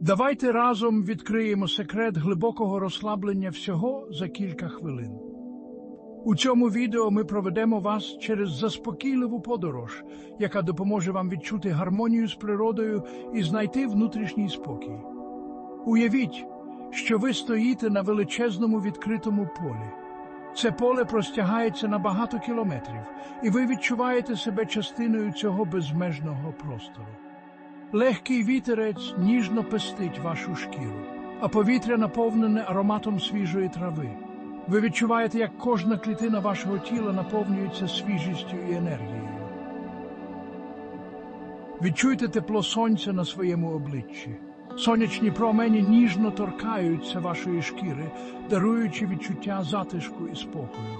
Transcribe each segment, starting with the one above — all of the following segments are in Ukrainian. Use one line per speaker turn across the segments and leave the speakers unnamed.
Давайте разом відкриємо секрет глибокого розслаблення всього за кілька хвилин. У цьому відео ми проведемо вас через заспокійливу подорож, яка допоможе вам відчути гармонію з природою і знайти внутрішній спокій. Уявіть, що ви стоїте на величезному відкритому полі. Це поле простягається на багато кілометрів, і ви відчуваєте себе частиною цього безмежного простору. Легкий вітерець ніжно пестить вашу шкіру, а повітря наповнене ароматом свіжої трави. Ви відчуваєте, як кожна клітина вашого тіла наповнюється свіжістю і енергією. Відчуйте тепло сонця на своєму обличчі. Сонячні промені ніжно торкаються вашої шкіри, даруючи відчуття затишку і спокою.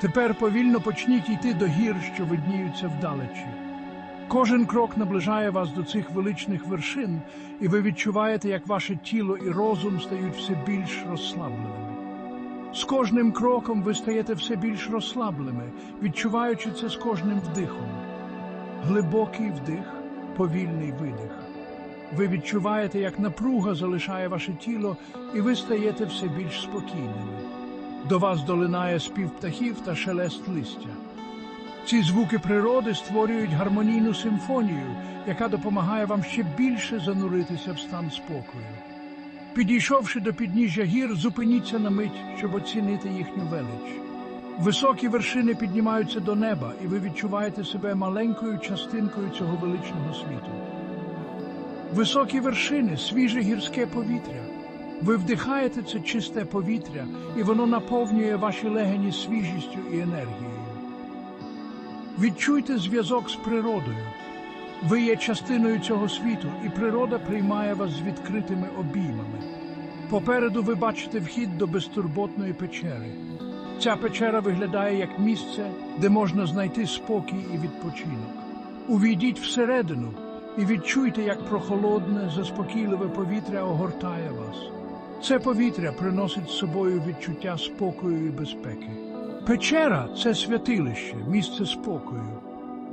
Тепер повільно почніть йти до гір, що видніються вдалечі. Кожен крок наближає вас до цих величних вершин, і ви відчуваєте, як ваше тіло і розум стають все більш розслабленими. З кожним кроком ви стаєте все більш розслабленими, відчуваючи це з кожним вдихом. Глибокий вдих, повільний видих. Ви відчуваєте, як напруга залишає ваше тіло, і ви стаєте все більш спокійними. До вас долинає спів птахів та шелест листя. Ці звуки природи створюють гармонійну симфонію, яка допомагає вам ще більше зануритися в стан спокою. Підійшовши до підніжжя гір, зупиніться на мить, щоб оцінити їхню велич. Високі вершини піднімаються до неба, і ви відчуваєте себе маленькою частинкою цього величного світу. Високі вершини, свіже гірське повітря. Ви вдихаєте це чисте повітря, і воно наповнює ваші легені свіжістю і енергією. Відчуйте зв'язок з природою. Ви є частиною цього світу, і природа приймає вас з відкритими обіймами. Попереду ви бачите вхід до безтурботної печери. Ця печера виглядає як місце, де можна знайти спокій і відпочинок. Увійдіть всередину і відчуйте, як прохолодне, заспокійливе повітря огортає вас. Це повітря приносить з собою відчуття спокою і безпеки. Печера це святилище, місце спокою.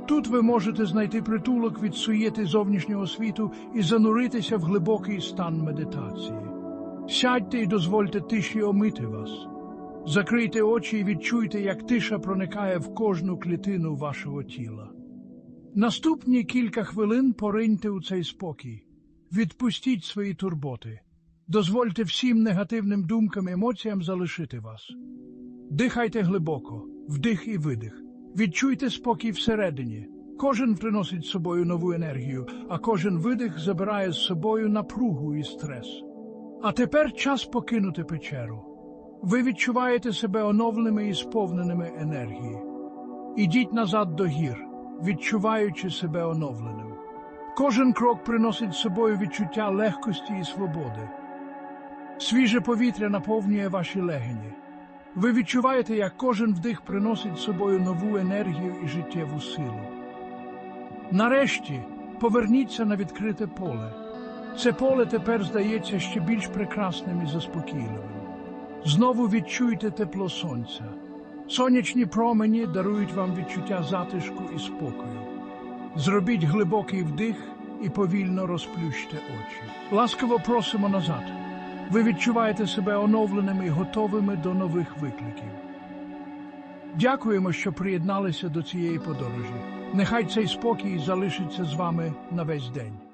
Тут ви можете знайти притулок від суєти зовнішнього світу і зануритися в глибокий стан медитації. Сядьте і дозвольте тиші омити вас. Закрийте очі і відчуйте, як тиша проникає в кожну клітину вашого тіла. Наступні кілька хвилин пориньте у цей спокій. Відпустіть свої турботи. Дозвольте всім негативним думкам і емоціям залишити вас. Дихайте глибоко, вдих і видих. Відчуйте спокій всередині. Кожен приносить з собою нову енергію, а кожен видих забирає з собою напругу і стрес. А тепер час покинути печеру. Ви відчуваєте себе оновленими і сповненими енергії. Ідіть назад до гір, відчуваючи себе оновленим. Кожен крок приносить з собою відчуття легкості і свободи. Свіже повітря наповнює ваші легені. Ви відчуваєте, як кожен вдих приносить з собою нову енергію і життєву силу. Нарешті поверніться на відкрите поле. Це поле тепер здається ще більш прекрасним і заспокійливим. Знову відчуйте тепло сонця. Сонячні промені дарують вам відчуття затишку і спокою. Зробіть глибокий вдих і повільно розплющте очі. Ласкаво просимо назад. Ви відчуваєте себе оновленими і готовими до нових викликів. Дякуємо, що приєдналися до цієї подорожі. Нехай цей спокій залишиться з вами на весь день.